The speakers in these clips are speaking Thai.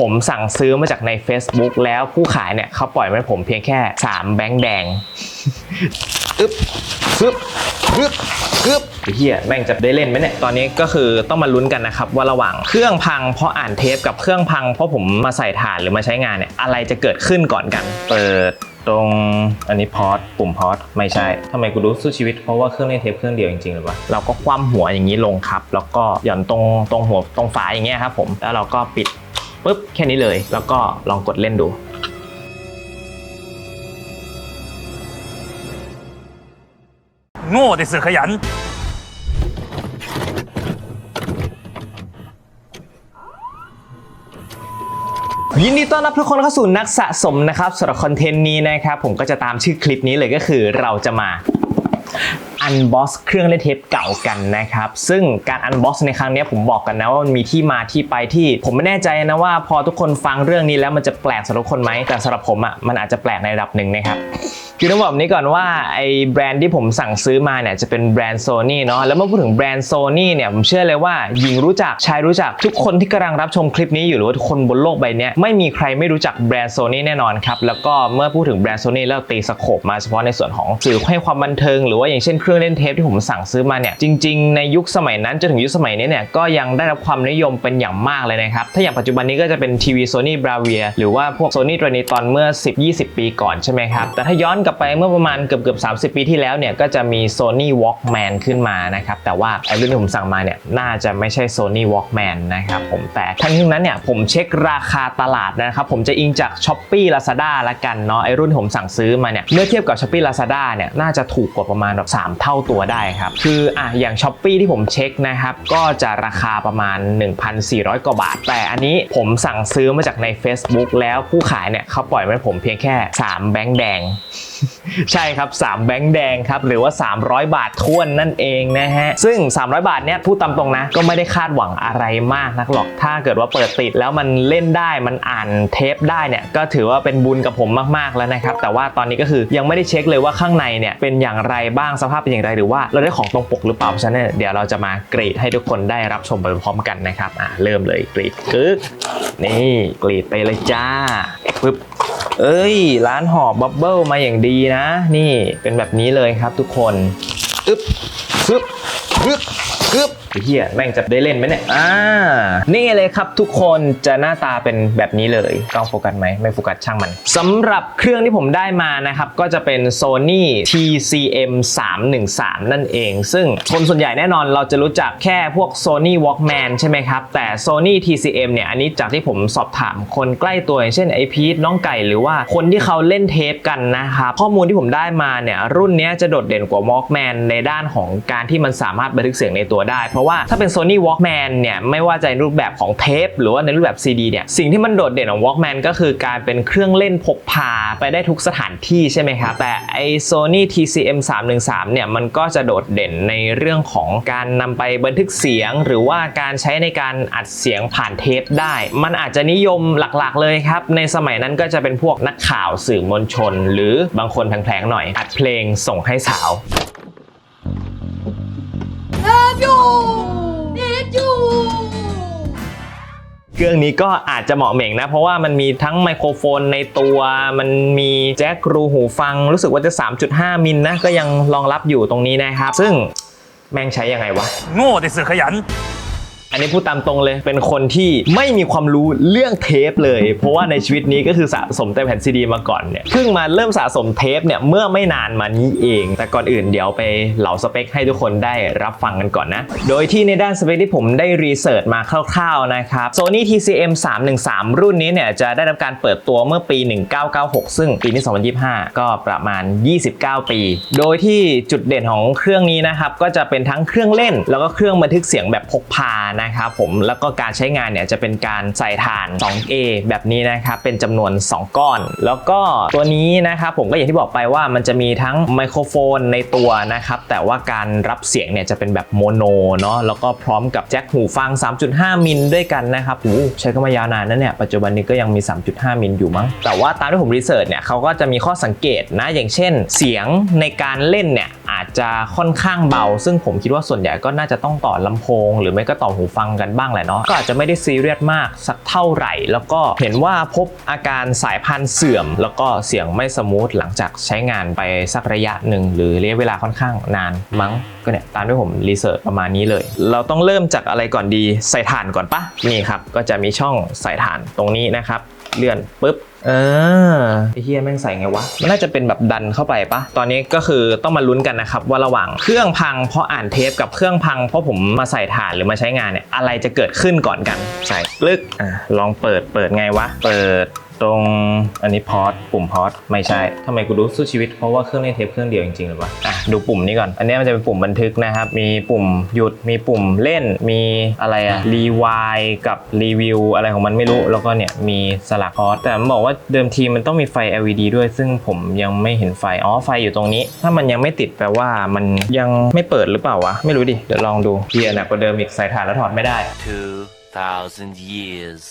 ผมสั่งซื้อมาจากใน Facebook แล้วผู้ขายเนี่ยเขาปล่อยมาให้ผมเพียงแค่ 3 แบงค์แดงอึ๊บฟึบฟึบฟึบไอ้เฮียแม่งจะได้เล่นไหมเนี่ย ตอนนี้ก็คือต้องมาลุ้นกันนะครับ ว่าระหว่างเครื่องพังเพราะอ่านเทปกับเครื่องพังเพราะผมมาใส่ถ่านหรือมาใช้งานเนี่ย อะไรจะเกิดขึ้นก่อนกัน เปิดตรงอันนี้พอสปุ่มพอสไม่ใช่ทำไมกูรู้สู้ชีวิตเพราะว่าเครื่องเล่นเทปเครื่องเดียวจริงๆหรือวะเราก็คว่ำหัวอย่างนี้ลงครับ แล้วก็หย่อนตรงตรงหัวตรงฝาอย่างเงี้ยครับผมแล้วเราก็ปิด ปุ๊บแค่นี้เลย แล้วก็ลองกดเล่นดู โง่แต่เสือกขยัน ยินดีต้อนรับทุกคนเข้าสู่นักสะสมนะครับสำหรับคอนเทนต์นี้นะครับ ผมก็จะตามชื่อคลิปนี้เลยก็คือเราจะมา อันบ็อกเครื่องเล่นเทปเก่ากันนะครับ ซึ่งการอันบ็อกในครั้งนี้ผมบอกกันนะว่ามันมีที่มาที่ไปที่ ผมไม่แน่ใจนะว่าพอทุกคนฟังเรื่องนี้แล้วมันจะแปลกสำหรับคนไหมแต่สำหรับผมอะมันอาจจะแปลกในระดับหนึ่งนะครับ คือต้องบอกนี้ก่อนว่าไอ้แบรนด์ที่ผมสั่งซื้อมาเนี่ยจะเป็นแบรนด์โซนี่เนาะแล้วเมื่อพูดถึงแบรนด์โซนี่เนี่ยผมเชื่อเลยว่าหญิงรู้จักชายรู้จักทุกคนที่กำลังรับชมคลิปนี้อยู่หรือว่าทุกคนบนโลกใบนี้ไม่มีใครไม่รู้จักแบรนด์โซนี่แน่นอนครับแล้วก็เมื่อพูดถึงแบรนด์โซนี่แล้วตีสโคปมาเฉพาะในส่วนของสื่อให้ความบันเทิง หรือว่าอย่างเช่นเครื่องเล่นเทปที่ผมสั่งซื้อมาเนี่ยจริง ๆ ในยุคสมัยนั้นจนถึงยุคสมัยนี้เนี่ยก็ยังได้รับความนิยมเป็นอย่างมากเลยนะครับถ้าอย่างปัจจุบันนี้ก็จะเป็นทีวีโซนี่บราเวียหรือว่าพวกโซนี่ตรนีตอนเมื่อ 10-20 ปีก่อนใช่ไหมครับแต่ถ้าย้อนกลับไปเมื่อประมาณเกือบเกือบ30 ปีที่แล้วเนี่ยก็จะมี Sony Walkman ขึ้นมานะครับแต่ว่าไอ้รุ่นที่ผมสั่งมาเนี่ยน่าจะไม่ใช่ Sony Walkman นะครับผมแต่ทั้งนี้ทั้นั้นเนี่ยผมเช็คราคาตลาดนะครับผมจะอิงจาก s h อ p e e Lazada ละกันเนาะไอ้รุ่นที่ผมสั่งซื้อมาเนี่ยเมื่อเทียบกับ s h อ p e e Lazada เนี่ยน่าจะถูกกว่าประมาณแบบ3เท่าตัวได้ครับคืออะอย่าง s h อ p e e ที่ผมเช็คนะครับก็จะราคาประมาณ 1,400 กว่าบาท แต่อันนี้ผมสั่งซื้อมาจากใน Facebook แล้วผู้ขายเนี่ยเขาปล่อยมาให้ผมเพียงแค่ 3 แบงค์แดงใช่ครับ 3 แบงค์แดงครับ หรือว่า 300 บาททวนนั่นเองนะฮะ ซึ่ง 300 บาทเนี่ยพูดตามตรงนะ ก็ไม่ได้คาดหวังอะไรมากนักหรอก ถ้าเกิดว่าเปิดติดแล้วมันเล่นได้มันอ่านเทปได้เนี่ย ก็ถือว่าเป็นบุญกับผมมากๆแล้วนะครับ แต่ว่าตอนนี้ก็คือยังไม่ได้เช็คเลยว่าข้างในเนี่ยเป็นอย่างไรบ้างสภาพเป็นอย่างไรหรือว่าเราได้ของตรงปกหรือเปล่าเพราะฉะนั้นเดี๋ยวเราจะมากรีดให้ทุกคนได้รับชมไปพร้อมกันนะครับอะเริ่มเลยกรีดกึ๊กนี่กรีดไปเลยจ้าปึ๊บเอ้ยร้านห่อบับเบิลมาอย่างดีีนะ นี่เป็นแบบนี้เลยครับทุกคน อึ๊บฟึบฟึบ ฟึบเฮียแม่งจะได้เล่นไหมเนี่ย อ่า นี่เลยครับทุกคนจะหน้าตาเป็นแบบนี้เลยกล้องโฟกัสไหมไม่โฟกัสช่างมันสำหรับเครื่องที่ผมได้มานะครับ ก็จะเป็น Sony TCM 313 นั่นเอง ซึ่งคนส่วนใหญ่แน่นอนเราจะรู้จักแค่พวก Sony Walkman ใช่ไหมครับ แต่ Sony TCM เนี่ย อันนี้จากที่ผมสอบถามคนใกล้ตัวอย่างเช่นไอพีทน้องไก่หรือว่าคนที่เขาเล่นเทปกันนะครับข้อมูลที่ผมได้มาเนี่ยรุ่นนี้จะโดดเด่นกว่า Walkman ในด้านของการที่มันสามารถบันทึกเสียงในตัวได้ เพราะว่าถ้าเป็น Sony Walkman เนี่ยไม่ว่าจะในรูปแบบของเทปหรือว่าในรูปแบบ CD เนี่ยสิ่งที่มันโดดเด่นของ Walkman ก็คือการเป็นเครื่องเล่นพกพาไปได้ทุกสถานที่ใช่ไหมครับ แต่ไอ Sony TCM 313เนี่ยมันก็จะโดดเด่นในเรื่องของการนำไปบันทึกเสียง หรือว่าการใช้ในการอัดเสียงผ่านเทปได้ มันอาจจะนิยมหลักๆ เลยครับ ในสมัยนั้นก็จะเป็นพวกนักข่าวสื่อมวลชน หรือบางคนแผลงๆหน่อยอัดเพลงส่งให้สาว Love you need you เครื่องนี้ก็อาจจะเหมาะเหม่งนะ เพราะว่ามันมีทั้งไมโครโฟนในตัว มันมีแจ็ครูหูฟัง รู้สึกว่าจะ 3.5 มิลนะ ก็ยังรองรับอยู่ตรงนี้นะครับ ซึ่งแม่งใช้ยังไงวะ โง่แต่เสือกขยัน อันนี้พูดตามตรงเลย เป็นคนที่ไม่มีความรู้เรื่องเทปเลย เพราะว่าในชีวิตนี้ก็คือสะสมแต่แผ่นซีดีมาก่อนเนี่ยเพิ่งมาเริ่มสะสมเทปเนี่ยเมื่อไม่นานมานี้เอง แต่ก่อนอื่นเดี๋ยวไปเหลาสเปคให้ทุกคนได้รับฟังกันก่อนนะ โดยที่ในด้านสเปคที่ผมได้รีเสิร์ชมาคร่าวๆนะครับ Sony TCM 313 รุ่นนี้เนี่ยจะได้รับการเปิดตัวเมื่อปี 1996 ซึ่งปีนี้2025 ก็ประมาณ 29 ปี โดยที่จุดเด่นของเครื่องนี้นะครับก็จะเป็นทั้งเครื่องเล่น แล้วก็เครื่องบันทึกเสียงแบบพกพานะครับผมแล้วก็การใช้งานเนี่ยจะเป็นการใส่ถ่าน 2A แบบนี้นะครับเป็นจำนวน 2 ก้อน แล้วก็ตัวนี้นะครับผมก็อย่างที่บอกไปว่ามันจะมีทั้งไมโครโฟนในตัวนะครับแต่ว่าการรับเสียงเนี่ยจะเป็นแบบโมโนเนาะแล้วก็พร้อมกับแจ็คหูฟัง 3.5 มิลด้วยกันนะครับใช้กันมายาวนานนะเนี่ยปัจจุบันนี้ก็ยังมี 3.5 มิลอยู่มั้งแต่ว่าตามที่ผมรีเสิร์ชเนี่ยเขาก็จะมีข้อสังเกตนะอย่างเช่น เสียงในการเล่นเนี่ย อาจจะค่อนข้างเบา ซึ่งผมคิดว่าส่วนใหญ่ก็น่าจะต้องต่อลำโพง หรือไม่ก็ต่อหูฟังกันบ้างแหละเนาะก็อาจจะไม่ได้ซีเรียสมากสักเท่าไหร่ แล้วก็เห็นว่าพบอาการสายพันธุ์เสื่อม แล้วก็เสียงไม่สมูทหลังจากใช้งานไปสักระยะหนึ่งหรือระยะเวลาค่อนข้างนานมั้งก็เนี่ยตามที่ผมรีเสิร์ชประมาณนี้เลย เราต้องเริ่มจากอะไรก่อนดีใส่ถ่านก่อนปะนี่ครับก็จะมีช่องใส่ถ่านตรงนี้นะครับ เลื่อนปุ๊บ เออไอ้เฮียแม่งใส่ไงวะ มันน่าจะเป็นแบบดันเข้าไปปะตอนนี้ก็คือต้องมาลุ้นกันนะครับว่าระหว่างเครื่องพังเพราะอ่านเทปกับเครื่องพังเพราะผมมาใส่ถ่านหรือมาใช้งานเนี่ยอะไรจะเกิดขึ้นก่อนกัน ใส่ลึกอะลองเปิดเปิดไงวะ เปิด ตรงอันนี้พอดปุ่มพอดไม่ใช่ทำไมกูรู้สู้ชีวิตเพราะว่าเครื่องเล่นเทปเครื่องเดียวจริงๆหรือวะอะดูปุ่มนี้ก่อน อันนี้มันจะเป็นปุ่มบันทึกนะครับ มีปุ่มหยุดมีปุ่มเล่นมีอะไรอะรีวายกับรีวิวอะไรของมันไม่รู้แล้วก็เนี่ยมีสลักพอดแต่มันบอกว่าเดิมทีมันต้องมีไฟ LED ด้วย ซึ่งผมยังไม่เห็นไฟอ๋อไฟอยู่ตรงนี้ ถ้ามันยังไม่ติดแปลว่ามันยังไม่เปิดหรือเปล่าวะไม่รู้ดิเดี๋ยวลองดูเฮียหนักกว่าเดิมอีกใส่ถ่านแล้วถอดไม่ได้ 2,000 years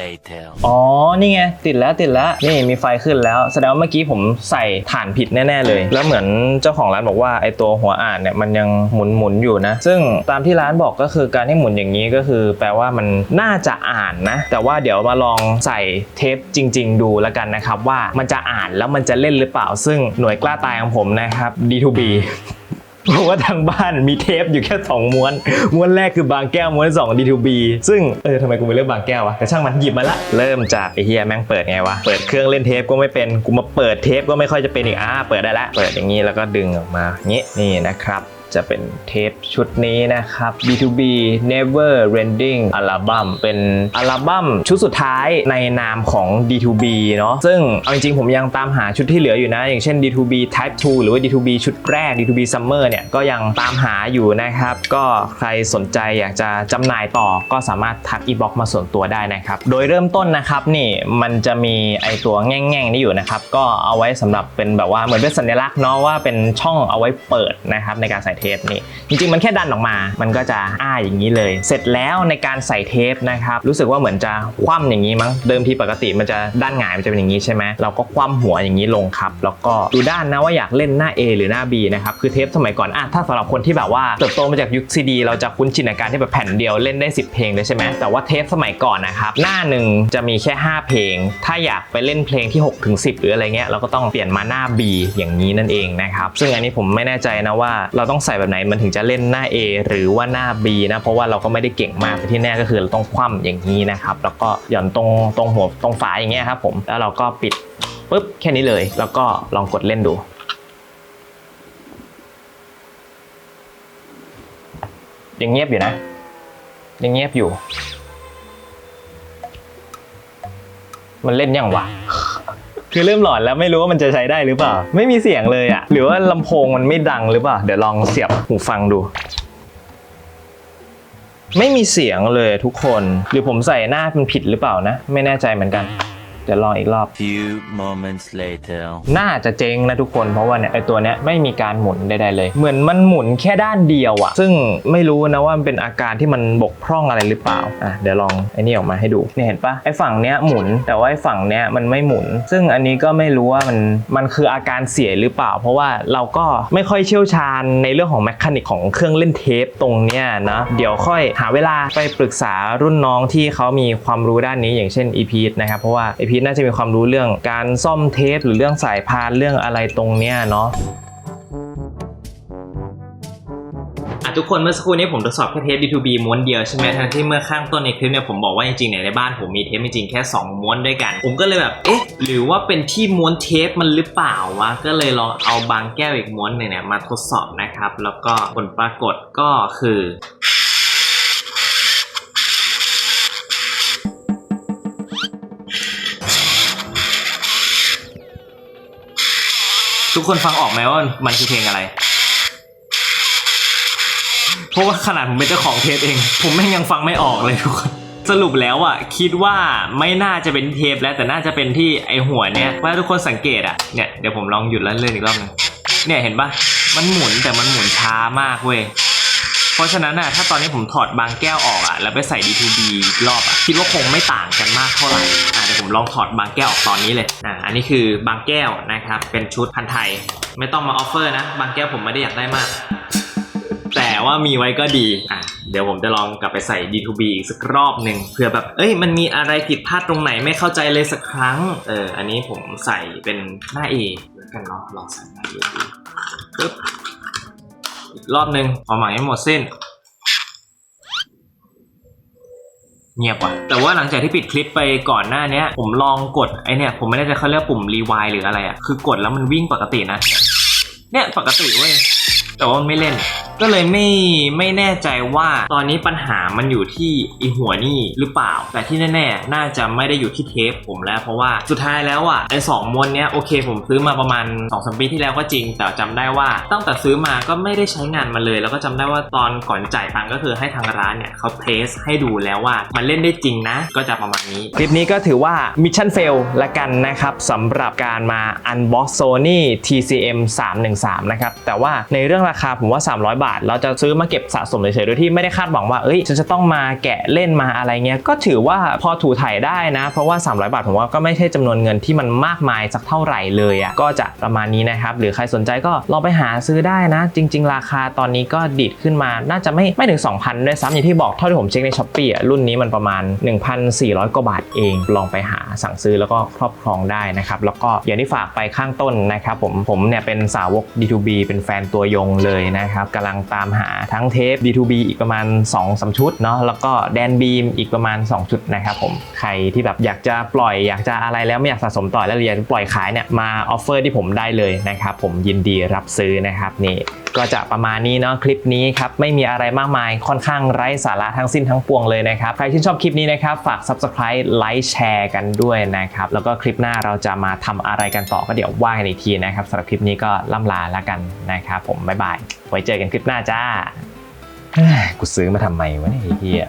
later. อ๋อ นี่ไง ติดแล้วติดแล้ว นี่มีไฟขึ้นแล้ว แสดงว่าเมื่อกี้ผมใส่ถ่านผิดแน่ๆเลย แล้วเหมือนเจ้าของร้านบอกว่าไอตัวหัวอ่านเนี่ยมันยังหมุนหมุนอยู่นะ ซึ่งตามที่ร้านบอกก็คือการที่หมุนอย่างนี้ก็คือ แปลว่ามันน่าจะอ่านนะ แต่ว่าเดี๋ยวมาลองใส่เทปจริง ๆ ดูแล้วกันนะครับว่ามันจะอ่านแล้วมันจะเล่นหรือเปล่า ซึ่งหน่วยกล้าตายของผมนะครับ D2B เพราะว่าทางบ้านมีเทปอยู่แค่ 2 ม้วน ม้วนแรกคือบางแก้วม้วน2 D2B ซึ่งเออทำไมกูไม่เลือกบางแก้ววะแต่ช่างมันหยิบมาละเริ่มจากไอ้เฮียแม่งเปิดไงวะเปิดเครื่องเล่นเทปก็ไม่เป็นกูมาเปิดเทปก็ไม่ค่อยจะเป็นอีกอ่าเปิดได้ละเปิดอย่างนี้แล้วก็ดึงออกมางนี้นี่นะครับ จะเป็นเทปชุดนี้นะครับ B2B Never Ending Album เป็นอัลบั้มชุดสุดท้ายในนามของ D2B เนาะซึ่งเอาจริงๆผมยังตามหาชุดที่เหลืออยู่นะ อย่างเช่น D2B Type 2 หรือว่า D2B ชุดแรก D2B Summer เนี่ยก็ยังตามหาอยู่นะครับ ก็ใครสนใจอยากจะจำหน่ายต่อก็สามารถทักอีบ็อกมาส่วนตัวได้นะครับ โดยเริ่มต้นนะครับนี่มันจะมีไอตัวแง่งๆนี่อยู่นะครับ ก็เอาไว้สำหรับเป็นแบบว่าเหมือนเป็นสัญลักษณ์เนาะว่าเป็นช่องเอาไว้เปิดนะครับในการใส่เทปนี่จริงๆ มันแค่ดันออกมา มันก็จะอ้าอย่างนี้เลย เสร็จแล้วในการใส่เทปนะครับรู้สึกว่าเหมือนจะคว่ำอย่างนี้มั้งเดิมทีปกติมันจะด้านหงายมันจะเป็นอย่างนี้ใช่ไหมเราก็คว่ำหัวอย่างนี้ลงครับ แล้วก็ดูด้านนะว่าอยากเล่นหน้า A หรือหน้า B นะครับคือเทปสมัยก่อนอะถ้าสำหรับคนที่แบบว่าเติบโตมาจากยุคซีดีเราจะคุ้นชินกับการที่แบบแผ่นเดียวเล่นได้ 10 เพลงเลยใช่ไหมแต่ว่าเทปสมัยก่อนนะครับหน้าหนึ่งจะมีแค่ 5 เพลง ถ้าอยากไปเล่นเพลงที่6ถึง10 หรืออะไรเงี้ยเราก็ต้องเปลี่ยนมาหน้า B อย่างนี้นั่นเองนะครับซึ่งอันนี้ผมไม่แน่ใจนะว่าเราต้องใส่แบบไหนมันถึงจะเล่นหน้า A หรือว่าหน้า B นะเพราะว่าเราก็ไม่ได้เก่งมากที่แน่ก็คือเราต้องคว่ำอย่างนี้นะครับแล้วก็หย่อนตรงตรงหัวตรงฝาอย่างเงี้ยครับผมแล้วเราก็ปิดปุ๊บแค่นี้เลย แล้วก็ลองกดเล่นดูยังเงียบอยู่นะ ยังเงียบอยู่ มันเล่นยังวะ คือเริ่มหลอนแล้วไม่รู้ว่ามันจะใช้ได้หรือเปล่า ไม่มีเสียงเลยอะหรือว่าลำโพงมันไม่ดังหรือเปล่า เดี๋ยวลองเสียบหูฟังดู ไม่มีเสียงเลยทุกคน หรือผมใส่หน้ามันผิดหรือเปล่านะ ไม่แน่ใจเหมือนกัน เดี๋ยวลองอีกรอบ Few moments later. น่าจะเจ๊งนะทุกคนเพราะว่าเนี่ยไอตัวเนี้ยไม่มีการหมุนใดๆเลย เหมือนมันหมุนแค่ด้านเดียวอะซึ่งไม่รู้นะว่ามันเป็นอาการที่มันบกพร่องอะไรหรือเปล่าอะเดี๋ยวลองไอ้นี่ออกมาให้ดูเนี่ยเห็นปะไอฝั่งเนี้ยหมุน แต่ว่าไอฝั่งเนี้ยมันไม่หมุน ซึ่งอันนี้ก็ไม่รู้ว่ามันมันคืออาการเสียหรือเปล่า เพราะว่าเราก็ไม่ค่อยเชี่ยวชาญในเรื่องของแมคานิกของเครื่องเล่นเทปตรงเนี้ยนะเดี๋ยวค่อยหาเวลาไปปรึกษารุ่นน้องที่เขามีความรู้ด้านนี้อย่างเช่น EP นะครับเพราะว่า EP น่าจะมีความรู้เรื่องการซ่อมเทปหรือเรื่องสายพานเรื่องอะไรตรงเนี้ยเนาะอะทุกคนเมื่อสักครู่นี้ผมทดสอบแค่เทป D2B ม้วนเดียวใช่ไหมทั้งที่เมื่อข้างต้นในคลิปเนี่ยผมบอกว่าจริงๆเนี่ยในบ้านผมมีเทปจริงๆแค่ 2 ม้วนด้วยกัน ผมก็เลยแบบเอ๊ะหรือว่าเป็นที่ม้วนเทปมันหรือเปล่าวะก็เลยลองเอาบางแก้วอีกม้วนหนึ่งเนี่ยมาทดสอบนะครับ แล้วก็ผลปรากฏก็คือ ทุกคนฟังออกไหมว่ามันคือเพลงอะไร เพราะว่าขนาดผมเป็นเจ้าของเทปเอง ผมแม่งยังฟังไม่ออกเลยทุกคนสรุปแล้วอะคิดว่าไม่น่าจะเป็นเทปแล้วแต่น่าจะเป็นที่ไอหัวเนี้ยว่าทุกคนสังเกตอะเนี่ยเดี๋ยวผมลองหยุดแล้วเล่นอีกรอบหนึงเนี่ยเห็นปะมันหมุนแต่มันหมุนช้ามากเว้ย เพราะฉะนั้นอะถ้าตอนนี้ผมถอดบางแก้วออกอะแล้วไปใส่ D2B อีกรอบอะคิดว่าคงไม่ต่างกันมากเท่าไหร่อะเดี๋ยวผมลองถอดบางแก้วออกตอนนี้เลยอะอันนี้คือบางแก้วนะครับเป็นชุดพันไทย ไม่ต้องมาออฟเฟอร์นะ บางแก้วผมไม่ได้อยากได้มาก แต่ว่ามีไว้ก็ดีอะเดี๋ยวผมจะลองกลับไปใส่ D2B อีกสักรอบหนึ่งเผื่อแบบเอ้ยมันมีอะไรผิดพลาดตรงไหนไม่เข้าใจเลยสักครั้งเอออันนี้ผมใส่เป็นหน้า A แล้วกันเนาะลองใส่หน้า A ดูปึ๊บ รอบหนึ่งพอหมายไม่หมดสิ้น เงียบว่ะ แต่ว่าหลังจากที่ปิดคลิปไปก่อนหน้าเนี้ยผมลองกดไอเนี่ย ผมไม่แน่ใจเขาเรียกปุ่มรีวายหรืออะไรอะ คือกดแล้วมันวิ่งปกตินะ เนี่ยปกติเว้ย แต่ว่ามันไม่เล่น ก็เลยไม่ไม่แน่ใจว่าตอนนี้ปัญหามันอยู่ที่อีหัวนี่หรือเปล่า แต่ที่แน่ๆ น่าจะไม่ได้อยู่ที่เทปผมแล้ว เพราะว่าสุดท้ายแล้วอะไอสองมวนเนี้ยโอเค ผมซื้อมาประมาณ2อสปีที่แล้วก็จริง แต่จำได้ว่าตั้งแต่ซื้อมาก็ไม่ได้ใช้งานมาเลย แล้วก็จำได้ว่าตอนก่อนจ่ายตังก็คือให้ทางร้านเนี่ยเขาเพลสให้ดูแล้วว่ามันเล่นได้จริงนะ ก็จะประมาณนี้ คลิปนี้ก็ถือว่ามิชชั่นเฟลละกันนะครับสำหรับการมา Unbox Sony TCM 313นะครับแต่ว่าในเรื่องราคาผมว่า 300 บาท เราจะซื้อมาเก็บสะสมเฉยๆโดยที่ไม่ได้คาดหวังว่าเอ้ยฉันจะต้องมาแกะเล่นมาอะไรเงี้ยก็ถือว่าพอถูถ่ายได้นะ เพราะว่า 300 บาทผมว่าก็ไม่ใช่จำนวนเงินที่มันมากมายสักเท่าไหร่เลยอะ่ะก็จะประมาณนี้นะครับหรือใครสนใจก็ลองไปหาซื้อได้นะ จริง ๆ ราคาตอนนี้ก็ดีดขึ้นมาน่าจะไม่ไม่ถึง 2,000ด้วยซ้ำอย่างที่บอกเท่าที่ผมเช็คในช้อปปี้อะรุ่นนี้มันประมาณ 1,400 กว่าบาทเอง ลองไปหาสั่งซื้อแล้วก็ครอบครองได้นะครับแล้วก็อย่างที่ฝากไปข้างต้นนะครับผมผมเนี่ยเป็นสาวก D2B เป็นแฟนตัวยงเลยนะครับกำลังตามหาทั้งเทป B2B อีกประมาณ2สชุดเนาะแล้วก็แดนบีมอีกประมาณ 2 ชุดนะครับผมใครที่แบบอยากจะปล่อยอยากจะอะไรแล้วไม่อยากสะสมต่อแล้วอยากจะปล่อยขายเนี่ยมาออฟเฟอร์ที่ผมได้เลยนะครับผมยินดีรับซื้อนะครับนี่ ก็จะประมาณนี้เนาะคลิปนี้ครับไม่มีอะไรมากมายค่อนข้างไร้สาระทั้งสิ้นทั้งปวงเลยนะครับ ใครที่ชอบคลิปนี้นะครับฝาก subscribe ไลค์แชร์กันด้วยนะครับ แล้วก็คลิปหน้าเราจะมาทำอะไรกันต่อก็เดี๋ยวว่ากันอีกทีนะครับสำหรับคลิปนี้ก็ล่ำลาแล้วกันนะครับผมบ๊ายบายไว้เจอกันคลิปหน้าจ้ากูซื้อมาทำไมวะเนี่ยไอ้เฮีย